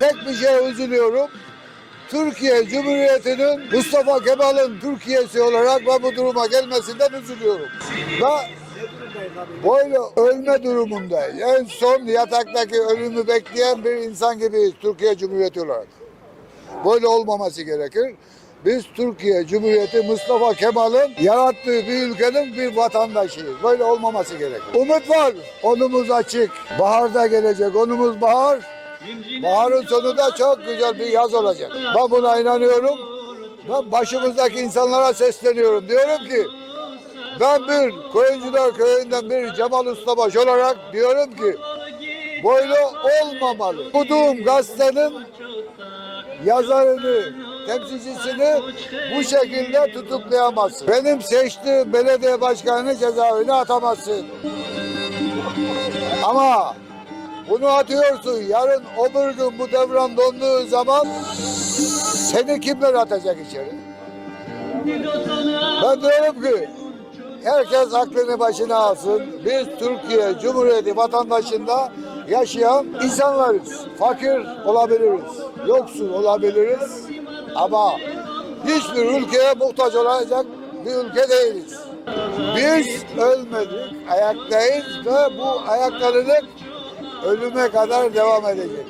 tek bir şeye üzülüyorum. Türkiye Cumhuriyeti'nin Mustafa Kemal'in Türkiye'si olarak ben bu duruma gelmesinden üzülüyorum. Ve böyle ölme durumundayız. En son yataktaki ölümü bekleyen bir insan gibiyiz Türkiye Cumhuriyeti olarak. Böyle olmaması gerekir. Biz Türkiye Cumhuriyeti Mustafa Kemal'in yarattığı bir ülkenin bir vatandaşıyız. Böyle olmaması gerekir. Umut var. Onumuz açık. Baharda gelecek. Onumuz bahar. Baharın sonu da çok güzel bir yaz olacak. Ben buna inanıyorum. Ben başımızdaki insanlara sesleniyorum. Diyorum ki ben bir Koyuncular Köyü'nden bir Cemal Ustabaş olarak diyorum ki böyle olmamalı. Okuduğum gazetenin yazarını, temsilcisini bu şekilde tutuklayamazsın. Benim seçtiğim belediye başkanını cezaevine atamazsın. Ama bunu atıyorsun. Yarın öbür gün bu devran donduğu zaman seni kimler atacak içeri? Ben diyorum ki herkes aklını başına alsın. Biz Türkiye Cumhuriyeti vatandaşında yaşayan insanlarız. Fakir olabiliriz, yoksul olabiliriz ama hiçbir ülkeye muhtaç olacak bir ülke değiliz. Biz ölmedik, ayaktayız ve bu ayaklarılık ölüme kadar devam edecek.